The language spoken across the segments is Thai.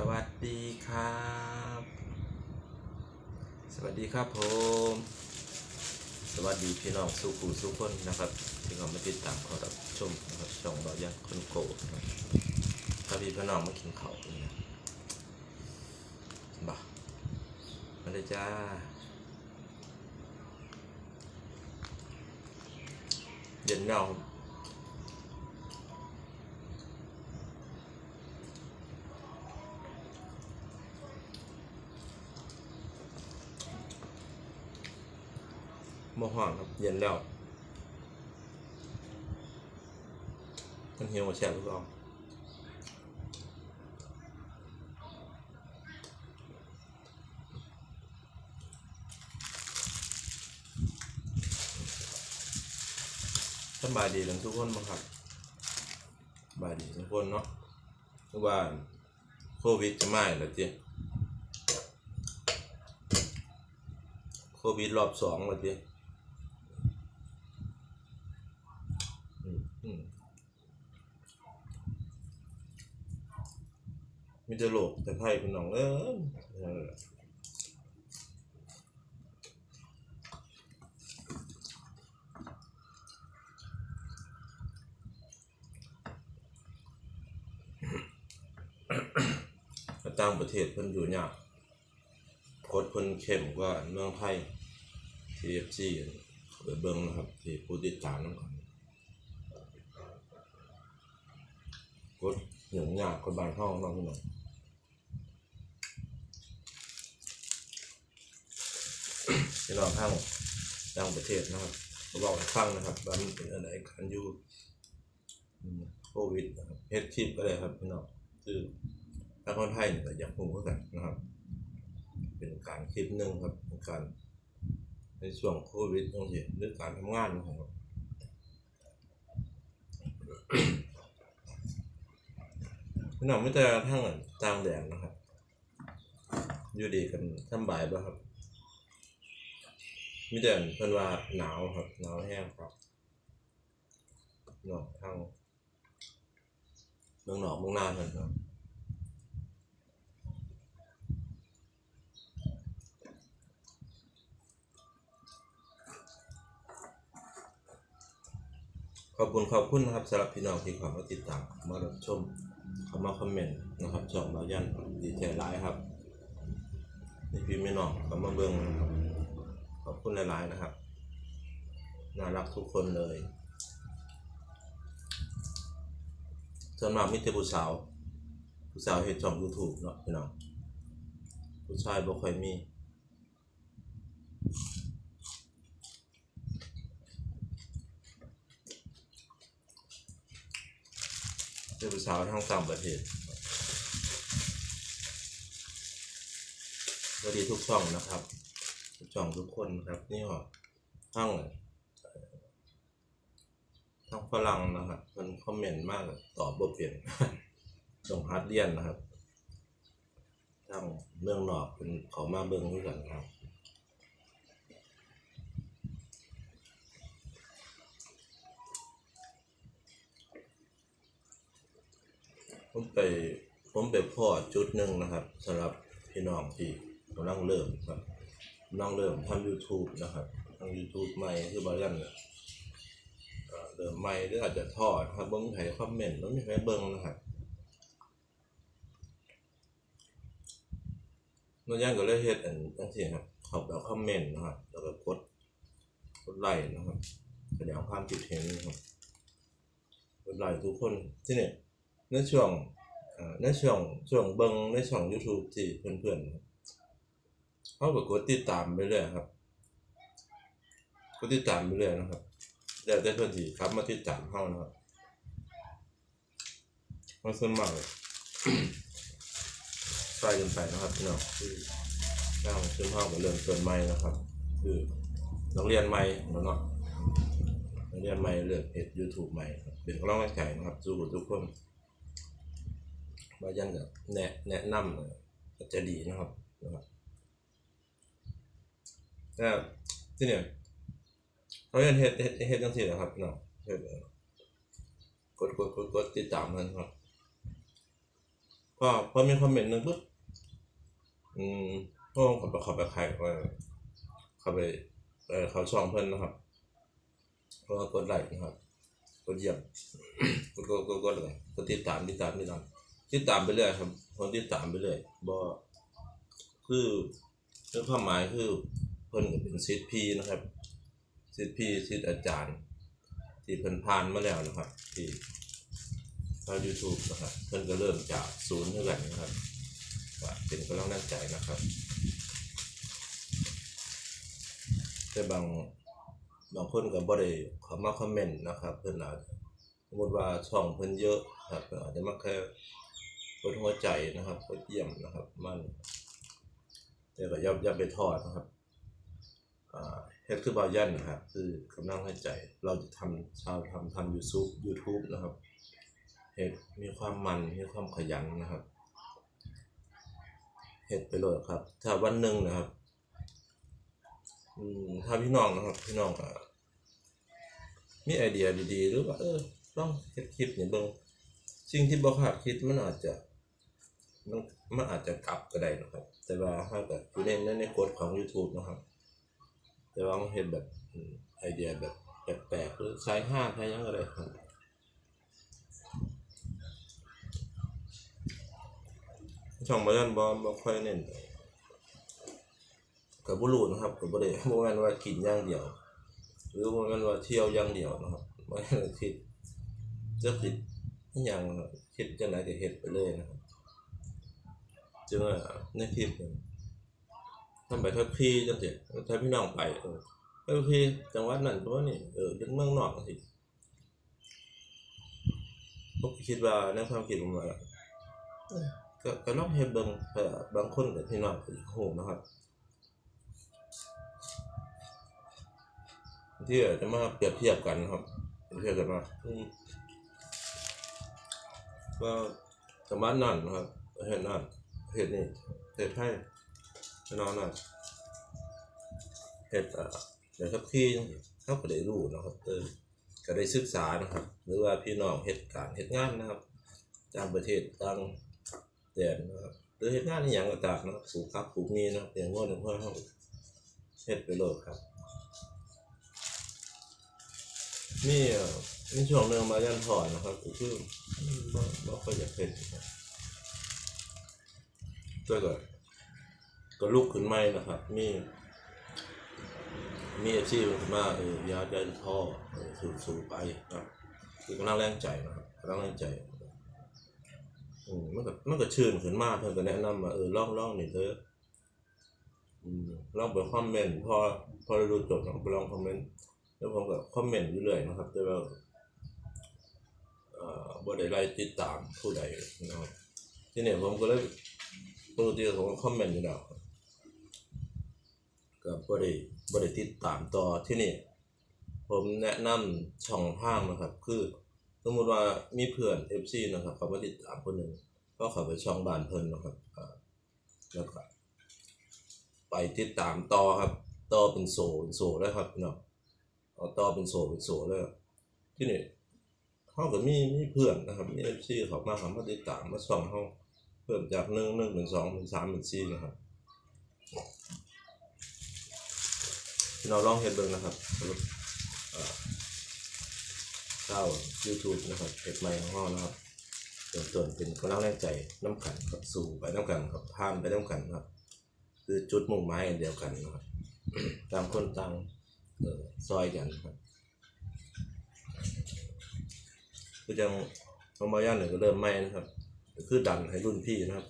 สวัสดีครับ สวัสดีครับผม สวัสดีพี่น้องสุขุสุขคนนะครับที่เขามาติดตามเขารับชมนะครับช่องเรายักคนโกนะครับถ้าพี่พี่น้องมากินเขาวเนี่ยบ่ามาเลยจ้าเย็นเนา บโมห่วงครับ เย็นแล้วมันเหี่ยวแฉะหรือเปล่าสบายดีกันทุกคนมั้งครับบายดีทุกคนเนาะทุกว่าโควิดจะมาอีกแล้วจีโควิดรอบสองแล้วจีอืมอืม มีแต่โรคแต่ไข้เป็นน้องเอ้ยนั่นแต่างประเทศเพิ่นอยู่ยากกดเพิ่นเข้มกว่าเมืองไทย TFC เขาไปเบิ่งนะครับ ที่ผู้ติดตามนำกันกดหยุ่งยากกว่าบ้านเฮาเนาะพี่น้องพี่ น้องทางต่างประเทศนะครับเขาบอกให้ฟังนะครับว่ามันเป็นอะไรกันอยู่โควิดนะครับเฮ็ดคลิปอะไรครับพี่น้องคือถ้าคนไทยเนี่ยอยากรู้คือกันนะครับ เป็นการคลิปหนึ่งครับเป็นการในช่วงโควิดตรงนี้หรือการทำงานของเราพี่น้องไม่แต่ทั้งต่างแดนนะครับ อยู่ดีกันสำบายป่ะครับ มีแต่เพิ่อนว่าหนาวครับหนาวแห้งครับเนาะทางเมืองหนอกเมืองนาเพิ่นครับขอบคุณขอบคุณนะครับสำหรับพี่น้องที่เข้ามาติดตามมารับชมเข้ามาคอมเมนต์นะครับช่องเรายันดีใจหลายครับในพี่ไม่น้องเข้ามาเบิ่งนะครับ คุณหลาย ๆ นะครับ น่ารักทุกคนเลยส่วนมากมิตรผู้สาว ผู้สาวเห็นช่องยูทูบเนาะพี่น้องผู้ชายบ่ค่อยมีเป็นภาษาวทางต่างประเทศสวัสดีทุกช่องนะครับ ทุกช่องทุกคนครับ นี่ก็ทั้งเอ่อทั้งฝรั่งนะครับมันคอมเมนต์มากตอบบ่เปลี่ยนส่งฮาร์ดเรียนนะครับทั้งเมืองนอกเป็นเขามาเบิ่งด้วยกันครับผมไปผมไปพ่อจุดหนึ่งนะครับสำหรับพี่น้องที่กำลังเริ่มครับ กำลังเริ่มทำ YouTube นะครับทำ YouTube ใหม่คือบางอย่างเนี่ยเริ่มใหม่หรืออาจจะทอดครับเบิ้งไผคอมเมนต์แล้วมีใครเบิ้งนะครับบางอย่างก็เลยเฮ็ดอันจังซี่ครับขอบแล้วคอมเมนต์นะครับแล้วก็กดกดไลค์นะครับแสดงความคิดเห็นนะครับกดไลค์ทุกคนที่เนี่ยในช่วงในช่วงช่วงเบิ่งในช่อง YouTube ที่เพื่อนๆ เขาก็กดติดตามไปเรื่อยครับกดติดตามไปเรื่อยนะครับแล้วแต่เพื่อนที่ครับมาติดตามเฮานะครับมันส่วนมากเลยใส่กันไปนะครับพี่น้องคือช่างซึ่งเฮาก็เริ่มต้นใหม่นะครับ คือนักเรียนใหม่แล้วเนาะนักเรียนใหม่เลือกเพจ YouTube ใหม่ครับเป็นกำลังใจนะครับสู้ทุกคนว่ายังกับแนะแนะนำนะจะดีนะครับนะครับ แต่ที่เนี่ยเขาเรียนเฮ็ดเฮ็ดเฮ็ดจังซี่แหละครับเนาะเฮ็ดกดกดกดกดติดตามมันครับพอพอมีคอมเมนต์หนึ่งปุ๊บอืมก็เขาไปขาไปใครว่าเขาไปเออเขาช่องเพิ่อนนะครับก็กดไลค์นะครับกดเยี่ยมกดกดกดกดอะไรกดติดตามติดตามติดตามติดตามไปเรื่อยครับคนติดตามไปเรื่อยบ่คือคือความหมายคือ เพิ่นก็เป็นศิษย์พี่นะครับศิษย์พี่ศิษย์อาจารย์ ที่เพิ่นผ่านมาแล้วนะครับ ที่ทาง YouTube นะครับเพิ่นก็เริ่มจากศูนย์เท่ากันนะครับก็เป็นกำลังใจนะครับ แต่บางบางคนก็บ่ได้เข้ามาคอมเมนต์นะครับ เพิ่นอาจจะสมมติว่าช่องเพิ่นเยอะครับเพิ่นอาจจะมาแค่กดหัวใจนะครับกดเยี่ยมนะครับ มันแต่ก็ย่าอย่าไปทอดนะครับ เฮ็ดคือบายันนะครับ คือกำลังให้ใจ เราจะทำชาวทำทำ YouTube YouTube นะครับเฮ็ดมีความมันมีความขยันนะครับเฮ็ดไปเลยครับ ถ้าวันหนึ่งนะครับถ้าพี่น้องนะครับพี่น้องมีไอเดียดีๆ หรือว่า เออลองเฮ็ดคลิปนี่เบิ่งสิ่งที่บ่คาดคิดมันอาจจะมันมันอาจจะกลับก็ได้นะครับ แต่ว่าถ้าแบบอยู่ในในในกฎของ YouTube นะครับ แต่ว่ามันเฮ็ดแบบไอเดียแบบแปลกๆหรือใช้ห้าใช้ยังก็ได้ครับช่องบ่ยันบ่บ่ค่อยเน้นกับบุรุษนะครับกับบุรุษโมแมนว่ากินย่างเดียว หรือโมแมนว่าเที่ยวย่างเดียวนะครับไม่ได้คิดจะคิดอย่างคิดจะไหนก็เฮ็ดไปเลยนะครับจึงว่าในคลิป ทำไปทักพี่จังเสียถ้าพี่น้องไปเออไปพี่จังหวัดนั้นตัวนี้เออยังเมืองนอกสิผมคิดว่าในความคิดผมว่าก็ก็ลองเฮ็ดเบิ่งบางคนกับพี่น้องก็อยากรู้นะครับที่จะมาเปรียบเทียบกันครับเปรียบเทียบกันว่าอืมก็สมานนั่นนะครับเห็นนั่นเห็ดนี่เห็ดให้ให้ นอนนั่นเห็ดอ่าเดี๋ยวครับพี่เขาก็ได้รู้นะครับเออก็ได้ศึกษานะครับ หรือว่าพี่น้องเห็ดการเห็ดงานนะครับต่างประเทศต่างแดนนะครับหรือเห็ดงานอย่างต่างๆนะครับผูกครับปลูกมีนะครับอย่างง้อหนึ่งเพื่อเขาเห็ดไปโลดครับนี่เอ่อมีช่วงหนึ่งมายันถอนนะครับคือบ่บ่ค่อยอยากเห็นนะครับแต่ ก็ลุกขึ้นใหม่นะครับ มีมีเอฟซีมาเออยาได้ท่อเออสูสูไปนะครับคือกำลังแรงใจนะครับกำลังแรงใจอืมมันก็มันก็ชื่นขึ้นมากเพิ่อนก็แนะนำมาเออล่องล่องนี่เถอะอืมลองไปคอมเมนต์พอพอเราดูจบเราไปลองคอมเมนต์แล้วผมก็คอมเมนต์อยู่เรื่อยนะครับแต่ว่าเอ่อบ่ได้ไล่ติดตามผู้ใดนะครับที่นี้ผมก็เลยปกติผมก็คอมเมนต์อยู่แล้ว ก็บ่ได้บ่ได้ติดตามต่อที่นี่ ผมแนะนำช่องทางนะครับ คือสมมติว่ามีเพื่อน FC นะครับเขามาติดตามคนหนึ่งก็เขาไปช่องบ้านเพิ่นนะครับแล้วก็ไปติดตามต่อครับต่อเป็นโซเป็นโซเลยครับพี่น้องเอาต่อเป็นโซเป็นโซเลยอะที่นี่เขาก็มีมีเพื่อนนะครับมีเอฟซีเขามาเขามาติดตามมาส่องเขาเพิ่มจากหนึ่งหนึ่งเป็นสองเป็นสามเป็นสี่นะครับ ที่เราลองเห็นเบิ่งนะครับสำหรับเจ้า YouTube นะครับเพจใหม่ของเรานะครับเริ่มต้นเป็นกำลังแรงใจน้ำกันครับสู่ไปน้ำกันครับผ่านไปน้ำกันครับ คือจุดมุ่งหมายเดียวกันนะครับต่างคนต่างเออซอยกันครับก็ยังน้องมาย่านหนึ่งก็เริ่มไม่นะครับ คือดันให้รุ่นพี่นะครับ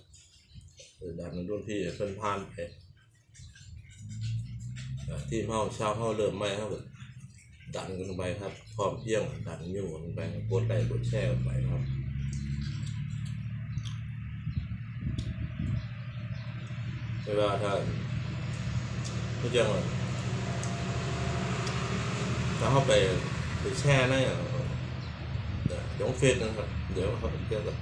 ดันให้รุ่นพี่เพิ่นผ่านไป ทีมเฮาเชาเฮาเริ่มไม่เฮาก็ดันกันไปครับ พร้อมเพียงดันอยู่กันไปกดไลค์กดแชร์กันไปครับเวลาถ้าก็ยังว่าถ้าเข้าไปไปแช่นั่นอย่างเดี๋ยวเฟซนะครับ เดี๋ยวเขาเรียกว่า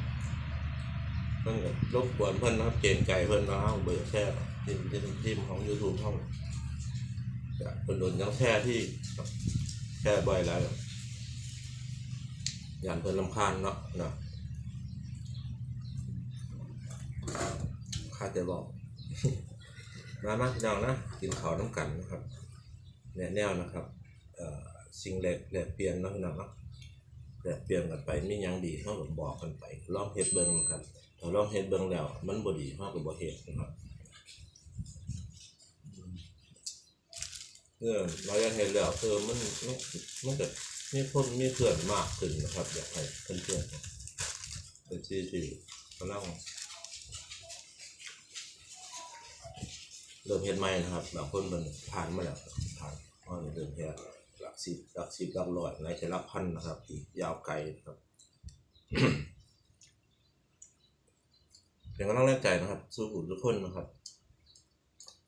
มันก็รบกวนเพิ่อนนะครับ เกรงใจเพิ่อนนะครับเบอร์แช่ทีมทีมของ YouTube ห้องจะ เป็นโดนยังแช่ที่แช่บ่อยแล้วยานเพิ่นลำคาญเนาะเนาะาแต่บอก มามาพี่น้องนะกินข้าวน้ำกันนะครับแนวแนวนะครับสิ่งแรกแลกเปลี่ยนนะพี่น้องเนาะแลกเปลี่ยนกันไปมียังดีเท่ากับบอกกันไปลองเฮ็ดเบิ่งนะครับถ้าลองเฮ็ดเบิ่งแล้ว มันบ่ดีเฮาก็บ่เฮ็ดนะครับ เออเราอยากเฮ็ดแล้วเออมันมันมันก็มีคนมีเพื่อนมากขึ้นนะครับ อยากให้เพื่อนๆเป็นที่ที่กำลังเริ่มเฮ็ดใหม่นะครับบางคนมันผ่านมาแล้วผ่านก็เริ่มเฮ็ดหลักสิบหลักสิบหลักร้อยในจะหลักพันนะครับอีกยาวไกลนะครับเป็นกำลังแรงใจนะครับ สู้ผู้ทุกคนนะครับ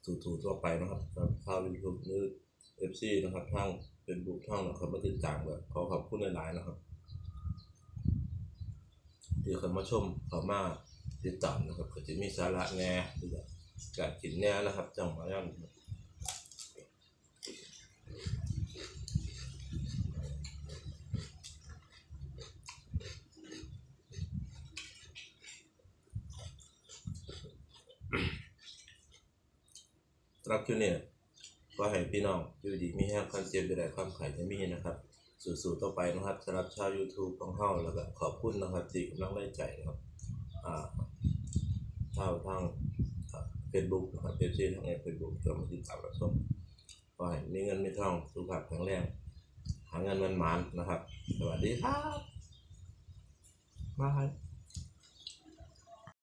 สู่ถูทั่วไปนะครับครับข่าวยูทูบหรือ เอฟซีนะครับทางเป็นบุกท่องนะครับมาติดตามแบบขอขอบคุณหลายๆนะครับที่เขามาชมเขามาติดตามนะครับก็จะมีสาระแหน่หรือว่าการกินแน่นะครับจังหวะนั้นสำหรับคลิปนี้ ก็ให้พี่น้องอยู่ดีมีแห้งคอนเซ็ปต์ได้ความขายจะมีนะครับ สู่ๆต่อไปนะครับสำหรับชาว YouTube ของเฮาแล้วก็ขอบคุณนะครับที่กำลังได้ใจนะครับอ่าชาวทางเฟซบุ๊กนะครับเอฟซีทางเฟซบุ๊กก็มาติดตามรับชมขอให้มีเงินมีทองสุขภาพแข็งแรงหาเงินมันหมานนะครับ สวัสดีครับบาย